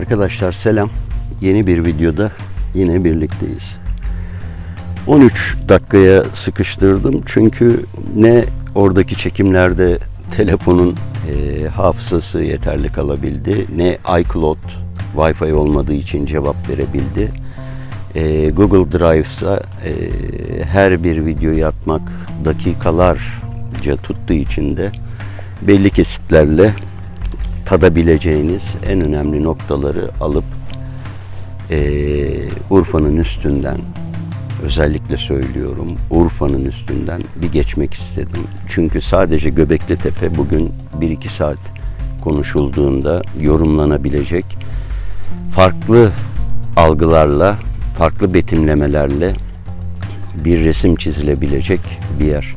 Arkadaşlar selam. Yeni bir videoda yine birlikteyiz. 13 dakikaya sıkıştırdım çünkü ne oradaki çekimlerde telefonun e, hafızası yeterli kalabildi ne iCloud Wi-Fi olmadığı için cevap verebildi. E, Google Drive'sa e, her bir videoyu atmak dakikalarca tuttuğu için de belli kesitlerle tadabileceğiniz en önemli noktaları alıp eee, Urfa'nın üstünden özellikle söylüyorum Urfa'nın üstünden bir geçmek istedim. Çünkü sadece Göbekli Tepe bugün 1-2 saat konuşulduğunda yorumlanabilecek farklı algılarla, farklı betimlemelerle bir resim çizilebilecek bir yer.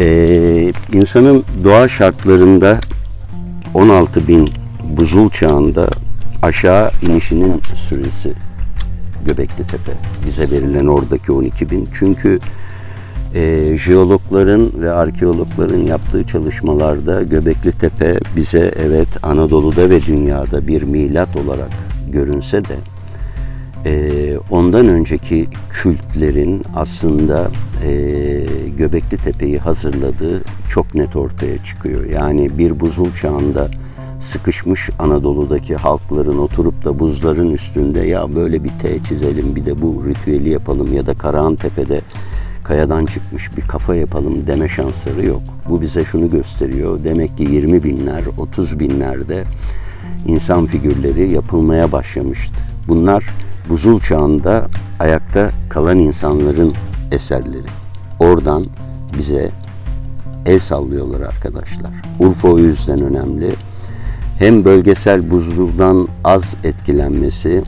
Ee, insanın doğa şartlarında 16 bin buzul çağında aşağı inişinin süresi Göbekli Tepe. Bize verilen oradaki 12 bin. Çünkü e, jeologların ve arkeologların yaptığı çalışmalarda Göbekli Tepe bize evet Anadolu'da ve dünyada bir milat olarak görünse de ee, ondan önceki kültlerin aslında e, Göbekli Tepe'yi hazırladığı çok net ortaya çıkıyor. Yani bir buzul çağında sıkışmış Anadolu'daki halkların oturup da buzların üstünde ya böyle bir T çizelim bir de bu ritüeli yapalım ya da Karahan Tepe'de kayadan çıkmış bir kafa yapalım deme şansları yok. Bu bize şunu gösteriyor. Demek ki 20 binler, 30 binlerde insan figürleri yapılmaya başlamıştı. Bunlar buzul çağında ayakta kalan insanların eserleri. Oradan bize el sallıyorlar arkadaşlar. Urfa o yüzden önemli. Hem bölgesel buzuldan az etkilenmesi,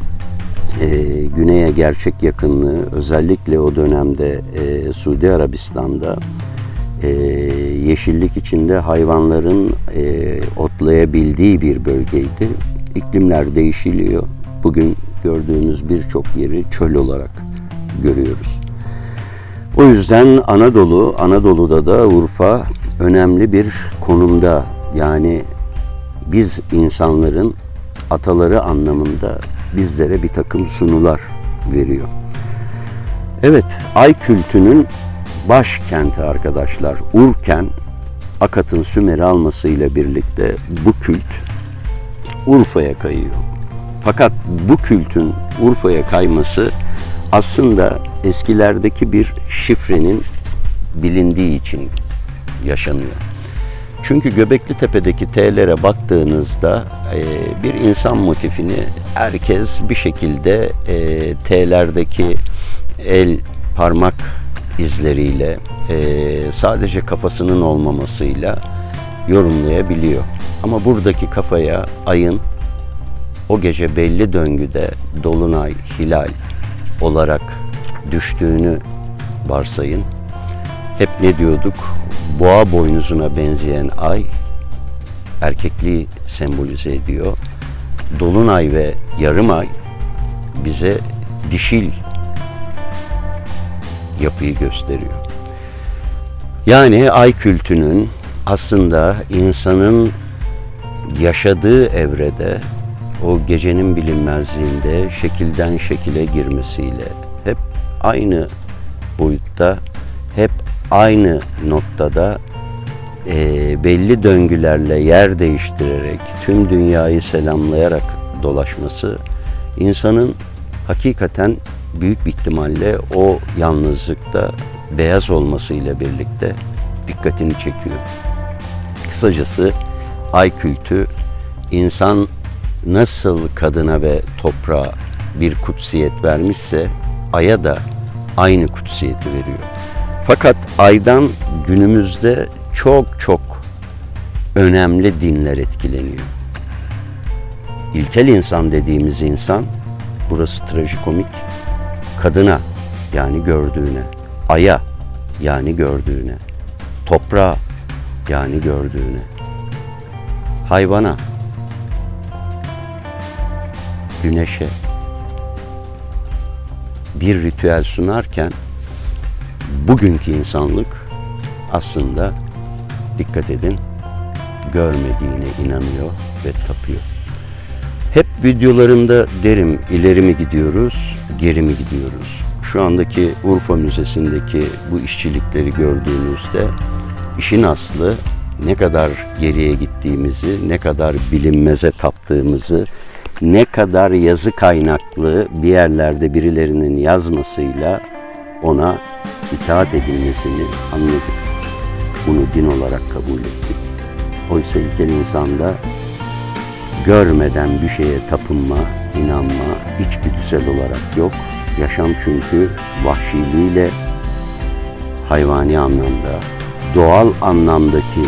e, güneye gerçek yakınlığı, özellikle o dönemde e, Suudi Arabistan'da e, yeşillik içinde hayvanların e, otlayabildiği bir bölgeydi. İklimler değişiliyor. Bugün gördüğümüz birçok yeri çöl olarak görüyoruz. O yüzden Anadolu, Anadolu'da da Urfa önemli bir konumda. Yani biz insanların ataları anlamında bizlere bir takım sunular veriyor. Evet, Ay kültünün başkenti arkadaşlar. Urken, Akat'ın Sümer'i almasıyla birlikte bu kült Urfa'ya kayıyor. Fakat bu kültün Urfa'ya kayması aslında eskilerdeki bir şifrenin bilindiği için yaşanıyor. Çünkü Göbekli Tepe'deki T'lere baktığınızda e, bir insan motifini herkes bir şekilde e, T'lerdeki el parmak izleriyle e, sadece kafasının olmamasıyla yorumlayabiliyor. Ama buradaki kafaya ayın o gece belli döngüde dolunay, hilal olarak düştüğünü varsayın. Hep ne diyorduk? Boğa boynuzuna benzeyen ay erkekliği sembolize ediyor. Dolunay ve yarım ay bize dişil yapıyı gösteriyor. Yani ay kültünün aslında insanın yaşadığı evrede o gecenin bilinmezliğinde şekilden şekile girmesiyle hep aynı boyutta, hep aynı noktada e, belli döngülerle yer değiştirerek tüm dünyayı selamlayarak dolaşması insanın hakikaten büyük bir ihtimalle o yalnızlıkta beyaz olmasıyla birlikte dikkatini çekiyor. Kısacası ay kültü insan nasıl kadına ve toprağa bir kutsiyet vermişse aya da aynı kutsiyeti veriyor. Fakat aydan günümüzde çok çok önemli dinler etkileniyor. İlkel insan dediğimiz insan, burası trajikomik, kadına yani gördüğüne, aya yani gördüğüne, toprağa yani gördüğüne, hayvana güneşe bir ritüel sunarken bugünkü insanlık aslında dikkat edin görmediğine inanıyor ve tapıyor. Hep videolarımda derim ileri mi gidiyoruz, geri mi gidiyoruz? Şu andaki Urfa Müzesi'ndeki bu işçilikleri gördüğünüzde işin aslı ne kadar geriye gittiğimizi, ne kadar bilinmeze taptığımızı, ne kadar yazı kaynaklı bir yerlerde birilerinin yazmasıyla ona itaat edilmesini anladık. Bunu din olarak kabul ettik. Oysa ilkel insanda görmeden bir şeye tapınma, inanma içgüdüsel olarak yok. Yaşam çünkü vahşiliğiyle hayvani anlamda, doğal anlamdaki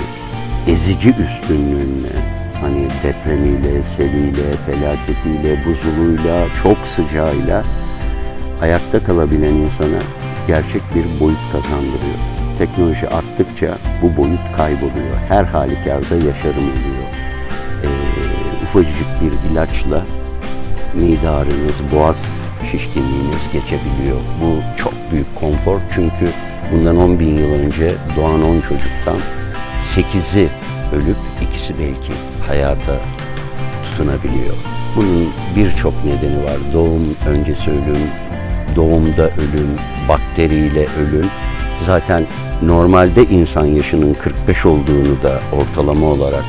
ezici üstünlüğünle, hani depremiyle, seliyle, felaketiyle, buzuluyla, çok sıcağıyla ayakta kalabilen insana gerçek bir boyut kazandırıyor. Teknoloji arttıkça bu boyut kayboluyor. Her halükarda yaşarım oluyor. Ee, ufacık bir ilaçla mide boğaz şişkinliğiniz geçebiliyor. Bu çok büyük konfor çünkü bundan 10 bin yıl önce doğan 10 çocuktan 8'i ölüp ikisi belki hayata tutunabiliyor. Bunun birçok nedeni var. Doğum öncesi ölüm, doğumda ölüm, bakteriyle ölüm. Zaten normalde insan yaşının 45 olduğunu da ortalama olarak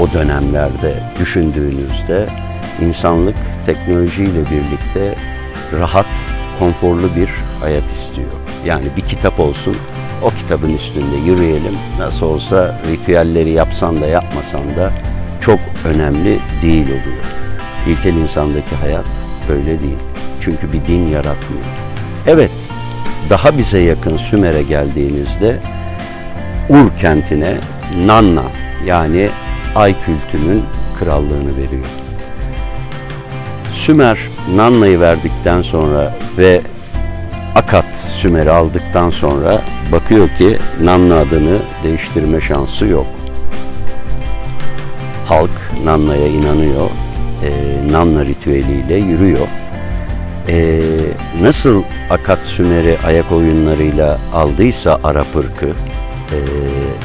o dönemlerde düşündüğünüzde insanlık teknolojiyle birlikte rahat, konforlu bir hayat istiyor. Yani bir kitap olsun, o kitabın üstünde yürüyelim. Nasıl olsa ritüelleri yapsan da yapmasan da çok önemli değil oluyor. İlkel insandaki hayat öyle değil. Çünkü bir din yaratmıyor. Evet, daha bize yakın Sümer'e geldiğinizde Ur kentine Nanna yani ay kültünün krallığını veriyor. Sümer Nanna'yı verdikten sonra ve Akat Sümer'i aldıktan sonra bakıyor ki Nanna adını değiştirme şansı yok. Halk Nanna'ya inanıyor. E, Nanna ritüeliyle yürüyor. E, nasıl Akat Sümer'i ayak oyunlarıyla aldıysa Arap ırkı, e,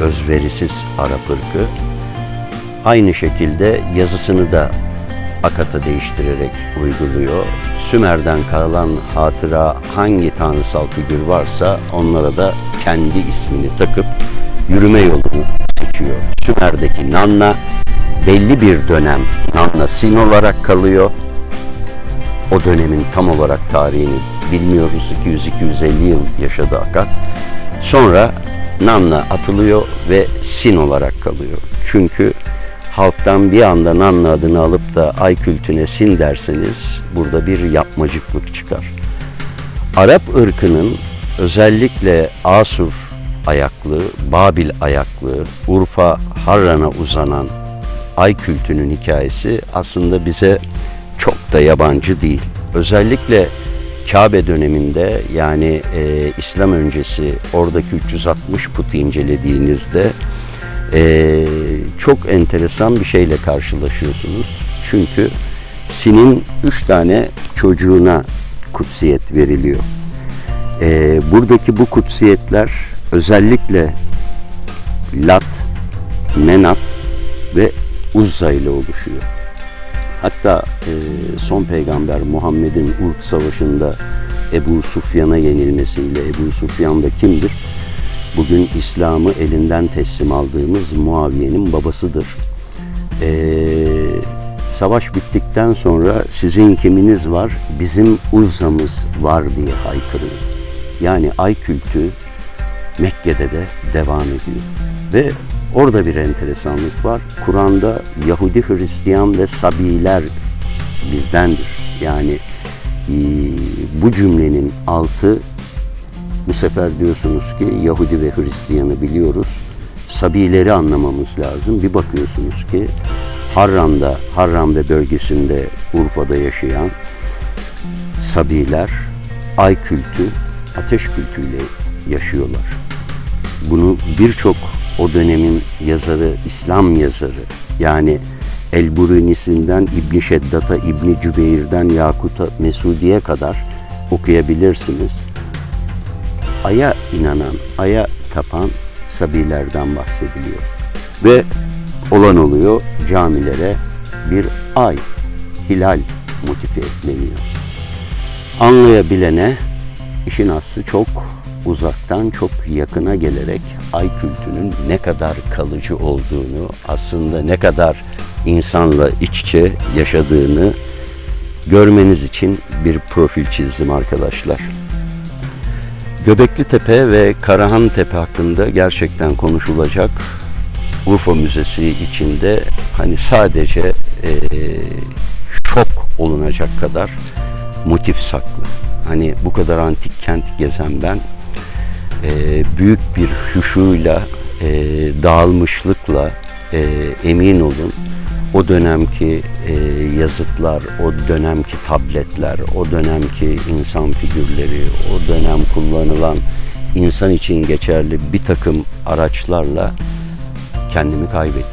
özverisiz Arap ırkı, aynı şekilde yazısını da Akat'a değiştirerek uyguluyor. Sümer'den kalan hatıra hangi tanrısal figür varsa onlara da kendi ismini takıp yürüme yolunu seçiyor. Sümer'deki Nanna belli bir dönem Nanna Sin olarak kalıyor. O dönemin tam olarak tarihini bilmiyoruz. 200-250 yıl yaşadı Akat. Sonra Nanna atılıyor ve Sin olarak kalıyor. Çünkü halktan bir anda Nanna adını alıp da ay kültüne sin derseniz burada bir yapmacıklık çıkar. Arap ırkının özellikle Asur ayaklı, Babil ayaklı, Urfa, Harran'a uzanan ay kültünün hikayesi aslında bize çok da yabancı değil. Özellikle Kabe döneminde yani e, İslam öncesi oradaki 360 putu incelediğinizde e, çok enteresan bir şeyle karşılaşıyorsunuz. Çünkü Sin'in üç tane çocuğuna kutsiyet veriliyor. E, buradaki bu kutsiyetler özellikle Lat, Menat ve Uzza ile oluşuyor. Hatta e, son peygamber Muhammed'in Uhud Savaşı'nda Ebu Sufyan'a yenilmesiyle Ebu Sufyan da kimdir? Bugün İslam'ı elinden teslim aldığımız Muaviye'nin babasıdır. Ee, savaş bittikten sonra sizin kiminiz var, bizim Uzza'mız var diye haykırıyor. Yani ay kültü Mekke'de de devam ediyor. Ve orada bir enteresanlık var. Kur'an'da Yahudi, Hristiyan ve Sabiler bizdendir. Yani e, bu cümlenin altı bu sefer diyorsunuz ki Yahudi ve Hristiyanı biliyoruz. Sabileri anlamamız lazım. Bir bakıyorsunuz ki Harran'da, Harran ve bölgesinde Urfa'da yaşayan Sabiler ay kültü, ateş kültüyle yaşıyorlar. Bunu birçok o dönemin yazarı, İslam yazarı yani El-Burunisi'nden İbn Şeddat'a, İbn Cübeyr'den Yakut'a, Mesudi'ye kadar okuyabilirsiniz. Aya inanan, aya tapan sabilerden bahsediliyor. Ve olan oluyor camilere bir ay hilal motifi ekleniyor. Anlayabilene işin aslı çok uzaktan çok yakına gelerek ay kültünün ne kadar kalıcı olduğunu, aslında ne kadar insanla iç içe yaşadığını görmeniz için bir profil çizdim arkadaşlar. Göbekli Tepe ve Karahan Tepe hakkında gerçekten konuşulacak Urfa Müzesi içinde hani sadece eee, şok olunacak kadar motif saklı. Hani bu kadar antik kent gezen ben eee, büyük bir huşuyla, eee, dağılmışlıkla eee, emin olun o dönemki eee, yazıtlar, o dönemki tabletler, o dönemki insan figürleri, o dönem kullanılan insan için geçerli bir takım araçlarla kendimi kaybettim.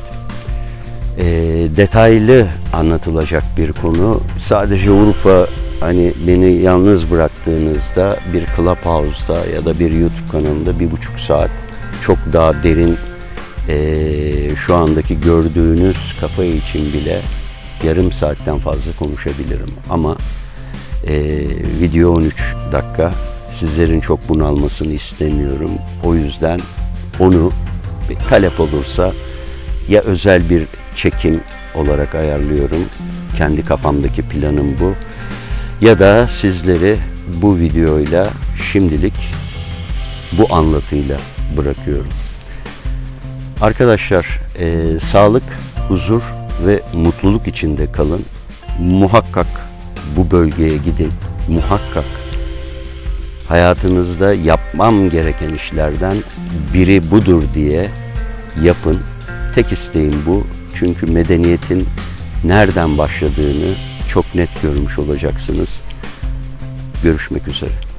Eee, detaylı anlatılacak bir konu. Sadece Avrupa hani beni yalnız bıraktığınızda bir Clubhouse'da ya da bir YouTube kanalında bir buçuk saat çok daha derin eee, şu andaki gördüğünüz kafa için bile yarım saatten fazla konuşabilirim. Ama eee, video 13 dakika. Sizlerin çok bunalmasını istemiyorum. O yüzden onu talep olursa ya özel bir çekim olarak ayarlıyorum. Kendi kafamdaki planım bu. Ya da sizleri bu videoyla şimdilik bu anlatıyla bırakıyorum. Arkadaşlar eee, sağlık, huzur ve mutluluk içinde kalın. Muhakkak bu bölgeye gidin. Muhakkak hayatınızda yapmam gereken işlerden biri budur diye yapın. Tek isteğim bu. Çünkü medeniyetin nereden başladığını çok net görmüş olacaksınız. Görüşmek üzere.